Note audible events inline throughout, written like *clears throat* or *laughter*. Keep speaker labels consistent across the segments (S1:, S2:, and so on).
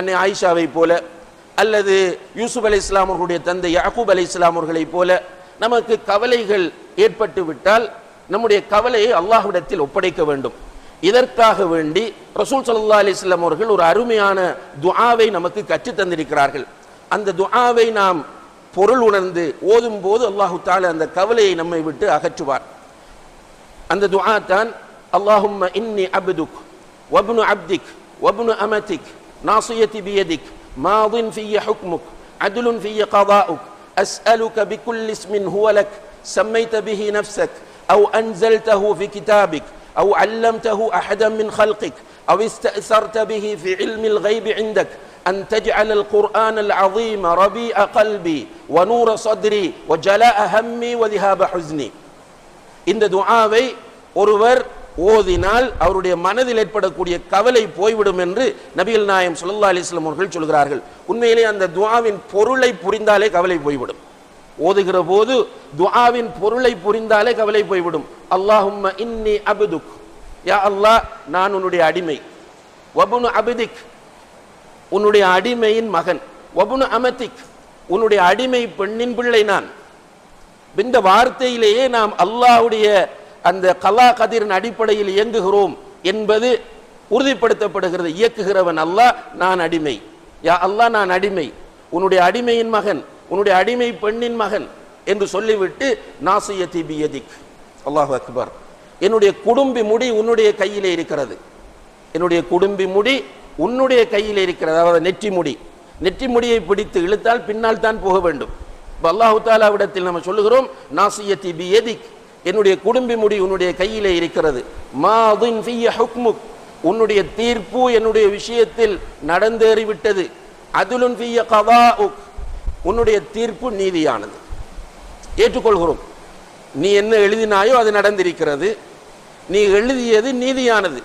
S1: அன்னை ஆயிஷாவை போல அல்லது யூசுப் அலி இஸ்லாமர்களுடைய தந்தை யாக்கூப் அலி இஸ்லாமர்களை போல நமக்கு கவலைகள் ஏற்பட்டு விட்டால் நம்முடைய கவலையை அல்லாஹ்விடத்தில் ஒப்படைக்க வேண்டும். இதற்காக வேண்டி ரசூல் சல்லா அலிஸ்லாம் அவர்கள் ஒரு அருமையான துஆவை நமக்கு கற்று தந்திருக்கிறார்கள். அந்த துஆவை நாம் பொருள் உணர்ந்து ஓதும் போது அல்லாஹு தால அந்த கவலையை நம்மை விட்டு அகற்றுவார். அந்த துஆ தான் அல்லாஹும் இன்னி அப்துக் வப்னு அப்திக் வப்னு அமதிக் நாசியதி பியதிக் மாதின் ஃபிய ஹுக்முக் عدل في قضاؤك أسألك بكل اسم هو لك سميت به نفسك أو أنزلته في كتابك أو علمته أحدا من خلقك أو استأثرت به في علم الغيب عندك أن تجعل القرآن العظيم ربيع قلبي ونور صدري وجلاء همي وذهاب حزني இந்த துஆவை ஒருவர் ஓதினால் அவருடைய மனதில் ஏற்படக்கூடிய கவலை போய்விடும் என்று நபிகள் நாயம் சுல்லா அலிஸ்லாம் அவர்கள் சொல்கிறார்கள். உண்மையிலே அந்த துவாவின் பொருளை புரிந்தாலே கவலை போய்விடும். ஓதுகிற போது துவாவின் பொருளை புரிந்தாலே கவலை போய்விடும். அல்லாஹும்ம இன்னி அபுதுக். யா அல்லாஹ் நான் உன்னுடைய அடிமை. வபுனு அபிதிக் உன்னுடைய அடிமையின் மகன். வபுனு அமதிக் உன்னுடைய அடிமை பெண்ணின் பிள்ளை நான். இந்த வார்த்தையிலேயே நாம் அல்லாஹ்வுடைய அந்த கலா கதிரின் அடிப்படையில் இயங்குகிறோம் என்பது உறுதிப்படுத்தப்படுகிறது. இயக்குகிறவன் அல்லாஹ் நான் அடிமை. யா அல்லாஹ் நான் அடிமை. உன்னுடைய அடிமையின் மகன் உன்னுடைய அடிமை பெண்ணின் மகன் என்று சொல்லிவிட்டு நாசியத்தி பியதிக். அல்லாஹ் அக்பர். என்னுடைய குடும்பி முடி உன்னுடைய கையிலே இருக்கிறது. என்னுடைய குடும்பி முடி உன்னுடைய கையில் இருக்கிறது. அதாவது நெற்றி முடி. நெற்றி முடியை பிடித்து இழுத்தால் பின்னால் தான் போக வேண்டும். இப்போ அல்லாஹு தாலாவிடத்தில் நம்ம சொல்லுகிறோம் நாசியத்தி பியதிக். என்னுடைய குடும்ப முடி உன்னுடைய கையிலே இருக்கிறது. மாதின் ஃபிய ஹுக்முக். உன்னுடைய தீர்ப்பு என்னுடைய விஷயத்தில் நடந்தேறிவிட்டது அதுலுன் ஃபிய கதாஉக். உன்னுடைய தீர்ப்பு நீதியானது. ஏற்றுக்கொள்கிறோம். நீ என்ன எழுதினாயோ அது நடந்திருக்கிறது. நீ எழுதியது நீதியானது.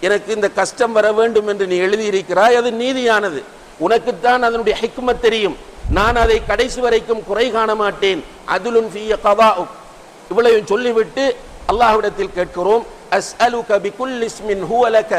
S1: எனக்கு இந்த கஷ்டம் வர வேண்டும் என்று நீ எழுதியிருக்கிறாய் அது நீதியானது. உனக்குத்தான் அதனுடைய ஹிக்மத் தெரியும். நான் அதை கடைசி வரைக்கும் குறை காண மாட்டேன். அதுலுன் ஃபிய கதா உக் இவ்வளவையும் சொல்லிவிட்டு அல்லாஹ்விடத்தில் கேட்கிறோம் அஸ்அலுக பிகுல் இஸ்மின் ஹுவலக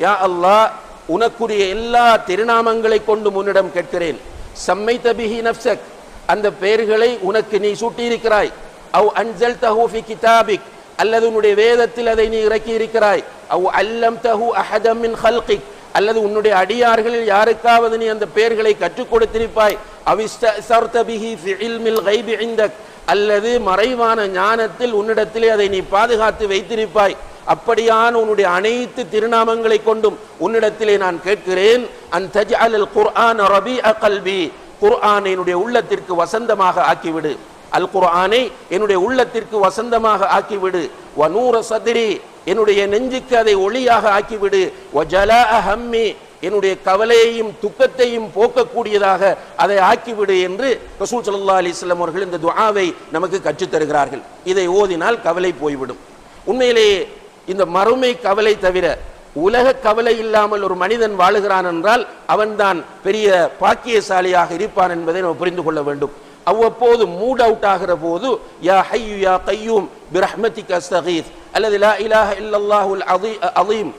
S1: யா அல்லாஹ் உனக்குரிய எல்லா திருநாமங்களை கொண்டு உன்னிடம் கேட்கிறேன். சம்மை தபிஹி நப்சக் அந்த பெயர்களை உனக்கு நீ சூட்டியிருக்கிறாய். அவ் அன்சல் தஹூஃபி கிதாபிக் அல்லது உன்னுடைய வேதத்தில் அதை நீ இறக்கி இருக்கிறாய் அவ் அல்லம் தஹு அஹதம் மின் ஹல்கிக் அல்லது உன்னுடைய அடியார்களில் யாருக்காவது நீ அந்த பெயர்களை கற்றுக் கொடுத்திருப்பாய். அவிஸ்தர்த பிஹி ஃபி இல்மில் கைபி இந்தக் அல்லது மறைவான ஞானத்தில் உன்னிடத்திலே அதை நீ பாதுகாத்து வைத்திருப்பாய். அப்படியான உன்னுடைய அனைத்து திருநாமங்களை கொண்டும் உன்னிடத்திலே நான் கேட்கிறேன். அன் தஜ்அல் குர்ஆன் ரபி கல்வி குர்ஆனை என்னுடைய உள்ளத்திற்கு வசந்தமாக ஆக்கிவிடு. அல் குர்ஆனை என்னுடைய உள்ளத்திற்கு வசந்தமாக ஆக்கிவிடு. வனூர சதிரி. என்னுடைய நெஞ்சுக்கு அதை ஒளியாக ஆக்கிவிடு. வஜலா அஹம்மி என்னுடைய கவலையையும் துக்கத்தையும் போக்கக்கூடியதாக அதை ஆக்கிவிடு என்று ரசூல் சல்லா அலிஸ்லாம் அவர்கள் இந்த துஆவை நமக்கு கற்றுத் தருகிறார்கள். இதை ஓதினால் கவலை போய்விடும். உண்மையிலேயே இந்த மறுமை கவலை தவிர உலக கவலை இல்லாமல் ஒரு மனிதன் வாழுகிறான் என்றால் அவன்தான் பெரிய பாக்கியசாலியாக இருப்பான் என்பதை நம்ம புரிந்து கொள்ள வேண்டும். அவ்வப்போது மூட் அவுட் ஆகிற போது யா ஹையு யா கையூம் பிரஹ்மதிக அஸ்தகீத் அல்லது லா இலாஹ இல்லல்லாஹுல் அதீ அதீம்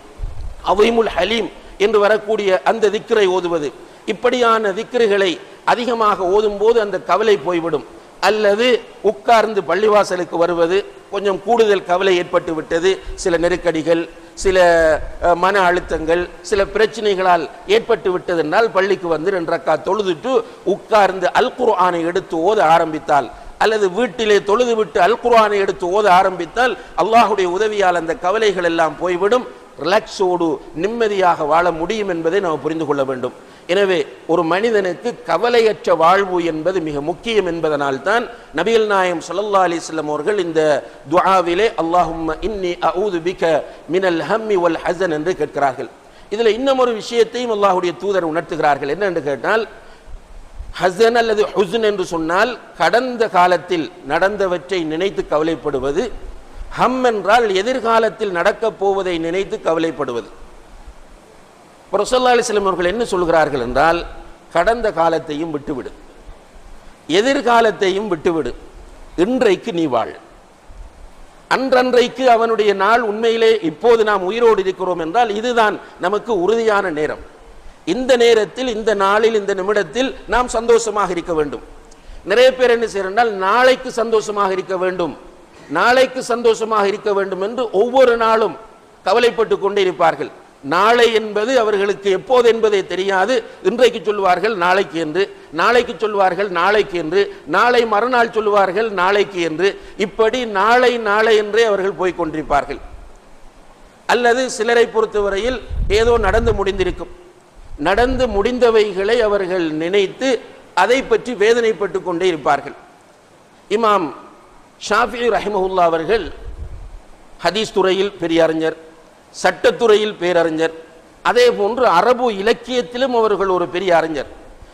S1: அதீமுல் ஹலீம் என்று வரக்கூடிய அந்த திக்கரை ஓதுவது. இப்படியான திக்கர்களை அதிகமாக ஓதும்போது அந்த கவலை போய்விடும். அல்லது உட்கார்ந்து பள்ளிவாசலுக்கு வருவது கொஞ்சம் கூடுதல் கவலை ஏற்பட்டு விட்டது. சில நெருக்கடிகள் சில மன அழுத்தங்கள் சில பிரச்சனைகளால் ஏற்பட்டு விட்டதென்றால் பள்ளிக்கு வந்து ரெண்டக்கா தொழுதுட்டு உட்கார்ந்து அல் குர்ஆனை எடுத்து ஓத ஆரம்பித்தால் அல்லது வீட்டிலே தொழுது விட்டு அல் குர்ஆனை எடுத்து ஓத ஆரம்பித்தால் அல்லாஹுடைய உதவியால் அந்த கவலைகள் எல்லாம் போய்விடும். ரிலாக்ஸோடு நிம்மதியாக வாழ முடியும் என்பதை நாம் புரிந்து கொள்ள வேண்டும். எனவே ஒரு மனிதனுக்கு கவலையற்ற வாழ்வு என்பது மிக முக்கியம் என்பதனால்தான் நபிகள் நாயம் ஸல்லல்லாஹு அலைஹி அவர்கள் இந்த துஆவிலே அல்லாஹும் இன்னி அஊது பிக மினல் ஹம்மி வல் ஹசன் என்று கேட்கிறார்கள். இதில் இன்னும் ஒரு விஷயத்தையும் அல்லாஹுடைய தூதர் உணர்த்துகிறார்கள். என்னென்று கேட்டால் ஹசன் அல்லது ஹுசன் என்று சொன்னால் கடந்த காலத்தில் நடந்தவற்றை நினைத்து கவலைப்படுவது ஹம் என்றால் எதிர்காலத்தில் நடக்கப் போவதை நினைத்து கவலைப்படுவது. ரசல்லா அலிஸ்லம் அவர்கள் என்ன சொல்கிறார்கள் என்றால் கடந்த காலத்தையும் விட்டுவிடு. எதிர்காலத்தையும் விட்டுவிடு. இன்றைக்கு நீ வாழ். அன்றன்றைக்கு அவனுடைய நாள் உண்மையிலே இப்போது நாம் உயிரோடு இருக்கிறோம் என்றால் இதுதான் நமக்கு உறுதியான நேரம். இந்த நேரத்தில் இந்த நாளில் இந்த நிமிடத்தில் நாம் சந்தோஷமாக இருக்க வேண்டும். நிறைய பேர் என்ன செய்யறால் நாளைக்கு சந்தோஷமாக இருக்க வேண்டும். நாளைக்கு சந்தோஷமாக இருக்க வேண்டும் என்று ஒவ்வொரு நாளும் கவலைப்பட்டு கொண்டே இருப்பார்கள். நாளை என்பது அவர்களுக்கு எப்போது என்பதே தெரியாது. இன்றைக்கு சொல்வார்கள் நாளைக்கு என்று. நாளைக்கு சொல்வார்கள் நாளைக்கு என்று. நாளை மறுநாள் சொல்வார்கள் நாளைக்கு என்று. இப்படி நாளை நாளை என்றே அவர்கள் போய்க் கொண்டிருப்பார்கள். அல்லது சிலரை பொறுத்தவரையில் ஏதோ நடந்து முடிந்திருக்கும். நடந்து முடிந்தவைகளை அவர்கள் நினைத்து அதை பற்றி வேதனைப்பட்டு கொண்டே இருப்பார்கள். இமாம் ஷாஃபி ரஹிமஹுல்லா அவர்கள் ஹதீஸ் துறையில் பெரிய அறிஞர் சட்டத்துறையில் பேரறிஞர் அதே போன்று அரபு இலக்கியத்திலும் அவர்கள் ஒரு பெரிய அறிஞர்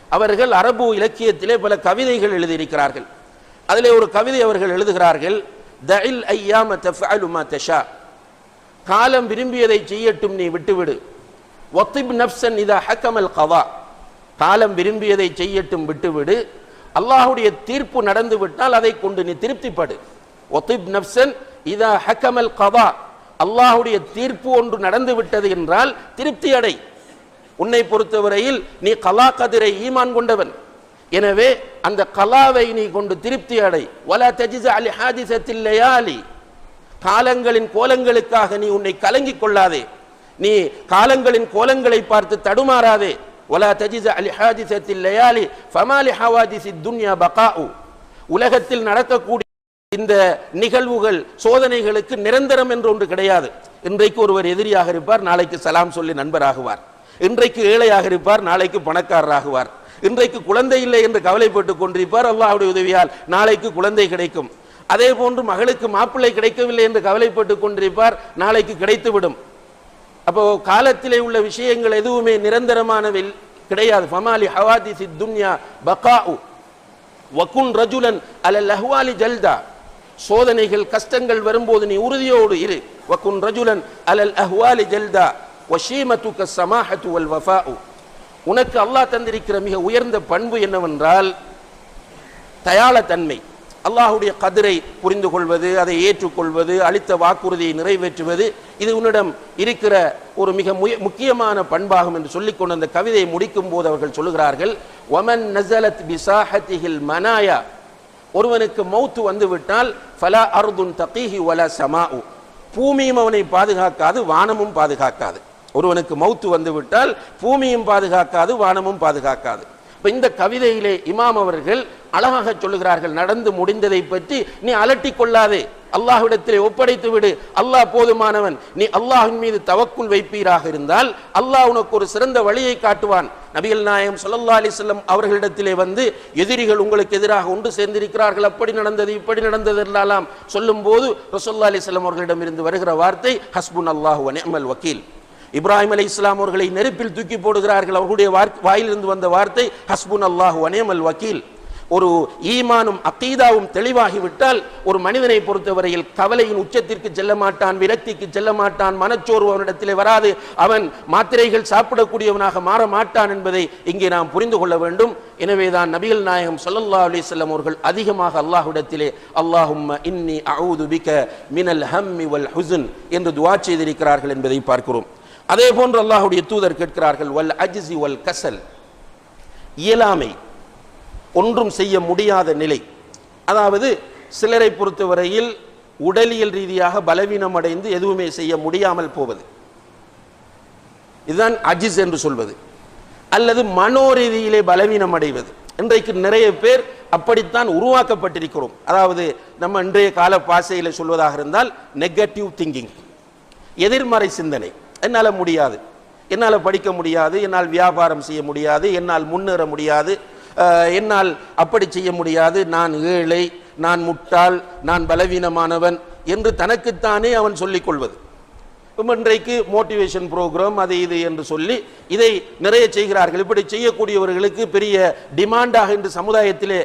S1: அவர்கள் அரபு இலக்கியத்திலே பல கவிதைகள் எழுதியிருக்கிறார்கள். அதிலே ஒரு கவிதை அவர்கள் எழுதுகிறார்கள் தஇல் ஐயாம தஃஅலு தஷா காலம் விரும்பியதை செய்யட்டும் நீ விட்டுவிடு. ஒத்திப் நப்சன் இதா ஹக்கமல் கவா காலம் விரும்பியதை செய்யட்டும் விட்டுவிடு. அல்லாஹுடைய தீர்ப்பு நடந்து விட்டால் அதை கொண்டு நீ திருப்திப்படு. ஒத்திப் நப்சன் இதா ஹக்கமல் கவா அல்லாஹுடைய தீர்ப்பு ஒன்று நடந்து விட்டது என்றால் திருப்தி அடை. உன்னை பொறுத்தவரையில் நீ கலா கதிரை ஈமான் கொண்டவன். எனவே அந்த கலாவை நீ கொண்டு திருப்தி அடை. வலா தஜிச அலி ஹாதிசத்தில்லையா அலி காலங்களின் கோலங்களுக்காக நீ உன்னை கலங்கிக் கொள்ளாதே. நீ காலங்களின் கோலங்களை பார்த்து தடுமாறாதே. ஒலா தஜிச அலி ஹாதிசத்தில் லயாலி ஃபமாலி ஹவாதிசி துன்யா பகாஉ உலகத்தில் நடக்கக்கூடிய இந்த நிகழ்வுகள் சோதனைகளுக்கு நிரந்தரம் என்று ஒன்று கிடையாது. இன்றைக்கு ஒருவர் எதிரியாக இருப்பார் நாளைக்கு சலாம் சொல்லி நண்பராகுவார். இன்றைக்கு ஏழையாக இருப்பார் நாளைக்கு பணக்காரராகுவார். இன்றைக்கு குழந்தை இல்லை என்று கவலைப்பட்டுக் கொண்டிருப்பார் அல்லாஹ்வுடைய உதவியால் நாளைக்கு குழந்தை கிடைக்கும். அதே போன்று மகளுக்கு மாப்பிள்ளை கிடைக்கவில்லை என்று கவலைப்பட்டுக் கொண்டிருப்பார் நாளைக்கு கிடைத்துவிடும். அப்போ காலத்திலே உள்ள விஷயங்கள் எதுவுமே நிரந்தரமானவை கிடையாது. ஃபமாலி ஹவாதிசி துன்யா பகாஉ. வகுன் ரஜுலன் அல லஹ்வாலி ஜல்தா. சோதனைகள் கஷ்டங்கள் வரும்போது நீ உறுதியோடு இரு. வகுன் ரஜுலன் அலல் அஹ்வாலி ஜல்தா. வஷீமத்துக்க சமாஹத்து வல் வஃபாஉ. உனக்கு அல்லாஹ் தந்திருக்கிற மிக உயர்ந்த பண்பு என்னவென்றால் தயாளத்தன்மை. அல்லாஹுடைய கதிரை புரிந்து கொள்வது அதை ஏற்றுக்கொள்வது அளித்த வாக்குறுதியை நிறைவேற்றுவது இது உன்னிடம் இருக்கிற ஒரு மிக முய- முக்கியமான பண்பாகும் என்று சொல்லிக்கொண்டு அந்த கவிதையை முடிக்கும் போது அவர்கள் சொல்லுகிறார்கள் ஒமன் நசலத் பிசாஹத்திஹில் மனாயா? ஒருவனுக்கு மௌத்து வந்துவிட்டால் ஃபலா அர்துன் தகீஹி வல சமாஉ. பூமியும் அவனை பாதுகாக்காது வானமும் பாதுகாக்காது. ஒருவனுக்கு மௌத்து வந்துவிட்டால் பூமியும் பாதுகாக்காது வானமும் பாதுகாக்காது. இப்ப இந்த கவிதையிலே இமாம் அவர்கள் அழகாக சொல்லுகிறார்கள் நடந்து முடிந்ததை பற்றி நீ அலட்டிக் கொள்ளாதே. அல்லாஹ்விடத்திலே ஒப்படைத்து விடு. அல்லாஹ் போதுமானவன். நீ அல்லாஹின் மீது தவக்குள் வைப்பீராக இருந்தால் அல்லாஹ் உனக்கு ஒரு சிறந்த வழியை காட்டுவான். நபிகள் நாயகம் ஸல்லல்லாஹு அலிசல்லம் அவர்களிடத்திலே வந்து எதிரிகள் உங்களுக்கு எதிராக ஒன்று சேர்ந்திருக்கிறார்கள். அப்படி நடந்தது இப்படி நடந்தது என்றாலாம். சொல்லும்போது ரசூலுல்லாஹி அலைஹி வஸல்லம் அவர்களிடம் இருந்து வருகிற வார்த்தை ஹஸ்புன் அல்லாஹு வ வக்கீல். இப்ராஹிம் அலி இஸ்லாம் அவர்களை நெருப்பில் தூக்கி போடுகிறார்கள். அவர்களுடைய வாயிலிருந்து வந்த வார்த்தை ஹஸ்புன் அல்லாஹு அனேமல் வக்கீல். ஒரு ஈமானும் அத்தீதாவும் தெளிவாகிவிட்டால் ஒரு மனிதனை பொறுத்தவரையில் கவலையின் உச்சத்திற்கு செல்ல மாட்டான் விரக்திக்கு செல்ல மாட்டான் மனச்சோர்வு அவனிடத்திலே வராது. அவன் மாத்திரைகள் சாப்பிடக்கூடியவனாக மாற மாட்டான் என்பதை இங்கே நாம் புரிந்து கொள்ள வேண்டும். எனவேதான் நபிகள் நாயகம் சொல்லல்லா அலி செல்லம் அவர்கள் அதிகமாக அல்லாஹ்விடத்திலே அல்லாஹும் இன்னி அவுது பிக மினல் ஹம்மி வல் ஹுஸ்ன் என்று துவா செய்திருக்கிறார்கள் என்பதை பார்க்கிறோம். அதே போன்று அல்லாஹுடைய தூதர் கேட்கிறார்கள் வல் அஜிசி வல் கசல் இயலாமை ஒன்றும் செய்ய முடியாத நிலை. அதாவது சிலரை பொறுத்தவரையில் உடலியல் ரீதியாக பலவீனம் அடைந்து எதுவுமே செய்ய முடியாமல் போவது. இதுதான் அஜிஸ் என்று சொல்வது. அல்லது மனோ ரீதியிலே பலவீனம் அடைவது இன்றைக்கு நிறைய பேர் அப்படித்தான் உருவாக்கப்பட்டிருக்கிறோம். அதாவது நம்ம இன்றைய கால பாசையில் சொல்வதாக இருந்தால் நெகட்டிவ் திங்கிங் எதிர்மறை சிந்தனை. என்னால் முடியாது. என்னால் படிக்க முடியாது என்னால் வியாபாரம் செய்ய முடியாது என்னால் முன்னேற முடியாது என்னால் அப்படி செய்ய முடியாது. நான் ஏழை நான் முட்டாள் நான் பலவீனமானவன் என்று தனக்குத்தானே அவன் சொல்லிக்கொள்வது இன்றைக்கு மோட்டிவேஷன் ப்ரோக்ராம் அது இது என்று சொல்லி இதை நிறைய செய்கிறார்கள். இப்படி செய்யக்கூடியவர்களுக்கு பெரிய டிமாண்டாக இன்று சமுதாயத்திலே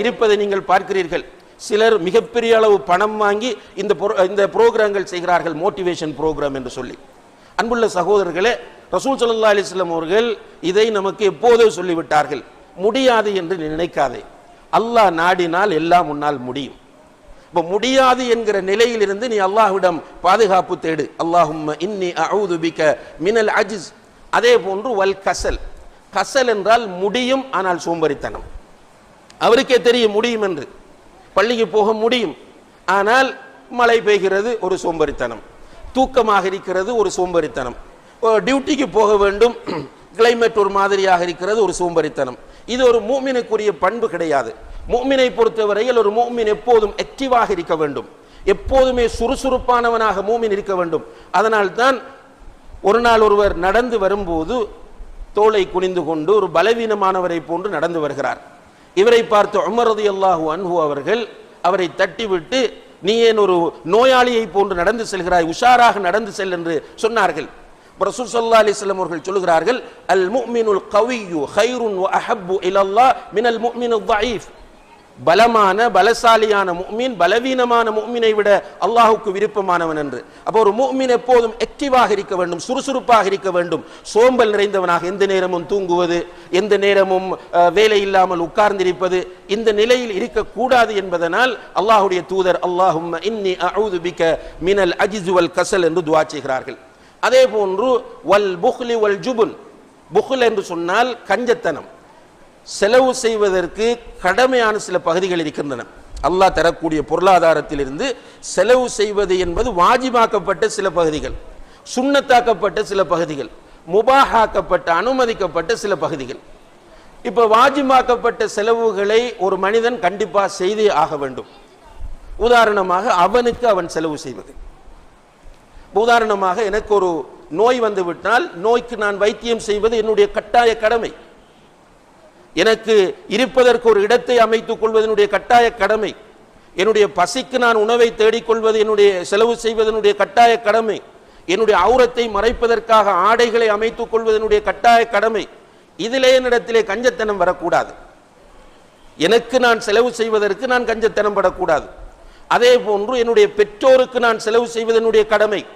S1: இருப்பதை நீங்கள் பார்க்கிறீர்கள். சிலர் மிகப்பெரிய அளவு பணம் வாங்கி இந்த ப்ரோ இந்த ப்ரோக்ராம்கள் செய்கிறார்கள் மோட்டிவேஷன் ப்ரோக்ராம் என்று சொல்லி. அன்புள்ள சகோதரர்களே ரசூல் சல்லா அலிஸ்லாம் அவர்கள் இதை நமக்கு எப்போதோ சொல்லிவிட்டார்கள். முடியாது என்று நீ நினைக்காதே. அல்லாஹ் நாடினால் எல்லாம் உன்னால் முடியும். இப்போ முடியாது என்கிற நிலையிலிருந்து நீ அல்லாஹ்விடம் பாதுகாப்பு தேடு. அல்லாஹும் இன்னி அஊது மினல் அஜிஸ். அதே போன்று வல் கசல். கசல் என்றால் முடியும் ஆனால் சோம்பேறித்தனம். அவருக்கே தெரியும் முடியும் என்று. பள்ளிக்கு போக முடியும். ஆனால் மழை பெய்கிறது ஒரு சோம்பேறித்தனம். தூக்கமாக இருக்கிறது ஒரு சோம்பறித்தனம். டியூட்டிக்கு போக வேண்டும். *clears throat* கிளைமேட் ஒரு மாதிரியாக இருக்கிறது ஒரு சோம்பறித்தனம். இது ஒரு மூமினுக்குரிய பண்பு கிடையாது. மூமினை பொறுத்தவரையில் ஒரு மூமின் எப்போதும் ஆக்டிவாக இருக்க வேண்டும். எப்போதுமே சுறுசுறுப்பானவனாக மூமின் இருக்க வேண்டும். அதனால்தான் ஒரு நாள் ஒருவர் நடந்து வரும்போது தோளை குனிந்து கொண்டு ஒரு பலவீனமானவரை போன்று நடந்து வருகிறார். இவரை பார்த்து உமரது அல்லாஹு அன்ஹு அவர்கள் அவரை தட்டிவிட்டு நீ ஏன் ஒரு நோயாளியை போன்று நடந்து செல்கிறாய் உஷாராக நடந்து செல் என்று சொன்னார்கள். ரசூல் சல்லா அலிஸ்லம் அவர்கள் சொல்லுகிறார்கள் அல் முக்மினுல் கவியு ஹைருன் அஹப்பு இலல்லா மினல் முக்மினு தயீஃப். பலமான பலசாலியான முஃமின் பலவீனமான முஃமினை விட அல்லாஹுக்கு விருப்பமானவன் என்று. அப்போ ஒரு முஃமின் எப்போதும் ஆக்டிவாக இருக்க வேண்டும் சுறுசுறுப்பாக இருக்க வேண்டும். சோம்பல் நிறைந்தவனாக எந்த நேரமும் தூங்குவது எந்த நேரமும் வேலை இல்லாமல் உட்கார்ந்திருப்பது இந்த நிலையில் இருக்கக்கூடாது என்பதனால் அல்லாஹுடைய தூதர் அல்லாஹும் இன்னி அஊது பிக்க மினல் அஜிசுவல் கசல் என்று துவா செய்கிறார்கள். அதே போன்று வல் புஹ்லி வல் ஜுபுன் புஹ்ல் என்று சொன்னால் கஞ்சத்தனம். செலவு செய்வதற்கு கடமையான சில பகுதிகள் இருக்கின்றன. அல்லாஹ் தரக்கூடிய பொருளாதாரத்திலிருந்து செலவு செய்வது என்பது வாஜிபாக்கப்பட்ட சில பகுதிகள் சுண்ணத்தாக்கப்பட்ட சில பகுதிகள் முபாஹாக்கப்பட்ட அனுமதிக்கப்பட்ட சில பகுதிகள். இப்போ வாஜிபாக்கப்பட்ட செலவுகளை ஒரு மனிதன் கண்டிப்பாக செய்தே ஆக வேண்டும். உதாரணமாக அவனுக்கு அவன் செலவு செய்வது. உதாரணமாக எனக்கு ஒரு நோய் வந்துவிட்டால் நோய்க்கு நான் வைத்தியம் செய்வது என்னுடைய கட்டாய கடமை. எனக்கு இருப்பதற்கு ஒரு இடத்தை அமைத்துக் கொள்வது என்னுடைய கட்டாய கடமை. என்னுடைய பசிக்கு நான் உணவை தேடிக்கொள்வது என்னுடைய செலவு செய்வதனுடைய கட்டாய கடமை. என்னுடைய அவுரத்தை மறைப்பதற்காக ஆடைகளை அமைத்துக் கொள்வது என்னுடைய கட்டாய கடமை. இதிலே என்னிடத்திலே கஞ்சத்தனம் வரக்கூடாது. எனக்கு நான் செலவு செய்வதற்கு நான் கஞ்சத்தனம் படக்கூடாது. அதே போன்று என்னுடைய பெற்றோருக்கு நான் செலவு செய்வது என்னுடைய கடமை.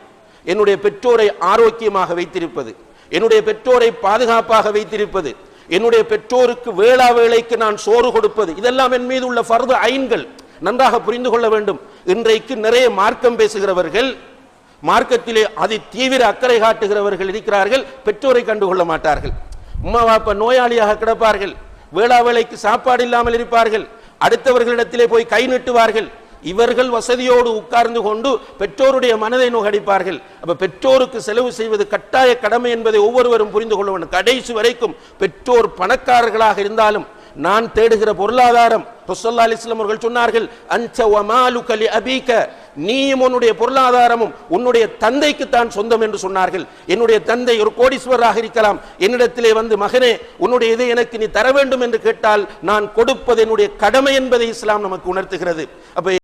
S1: என்னுடைய பெற்றோரை ஆரோக்கியமாக வைத்திருப்பது. என்னுடைய பெற்றோரை பாதுகாப்பாக வைத்திருப்பது. என்னுடைய பெற்றோருக்கு வேளா வேளைக்கு நான் சோறு கொடுப்பது. இதெல்லாம் என் மீது உள்ள ஃபர்து ஐன்கள். நன்றாக புரிந்து கொள்ள வேண்டும். இன்றைக்கு நிறைய மார்க்கம் பேசுகிறவர்கள் மார்க்கத்திலே அதி தீவிர அக்கறை காட்டுகிறவர்கள் இருக்கிறார்கள் பெற்றோரை கண்டுகொள்ள மாட்டார்கள். உம்மா வாப்பா நோயாளியாக கிடப்பார்கள். வேளா வேலைக்கு சாப்பாடு இல்லாமல் இருப்பார்கள். அடுத்தவர்களிடத்திலே போய் கை நீட்டுவார்கள். இவர்கள் வசதியோடு உட்கார்ந்து கொண்டு பெற்றோருடைய மனதை நுகடிப்பார்கள். அப்ப பெற்றோருக்கு செலவு செய்வது கட்டாய கடமை என்பதை ஒவ்வொருவரும் புரிந்து கொள்ள வேண்டும். கடைசி வரைக்கும் பெற்றோர் பணக்காரர்களாக இருந்தாலும் நான் தேடுகிற பொருளாதாரம் ரசூலுல்லாஹி அலிஸ்லாம் அவர்கள் சொன்னார்கள் அன்ச வமாலுக லி நீயும் உன்னுடைய பொருளாதாரமும் உன்னுடைய தந்தைக்கு தான் சொந்தம் என்று சொன்னார்கள். என்னுடைய தந்தை ஒரு கோடீஸ்வரராக இருக்கலாம். என்னிடத்திலே வந்து மகனே உன்னுடைய இதை எனக்கு நீ தர வேண்டும் என்று கேட்டால் நான் கொடுப்பது என்னுடைய கடமை என்பதை இஸ்லாம் நமக்கு உணர்த்துகிறது. அப்ப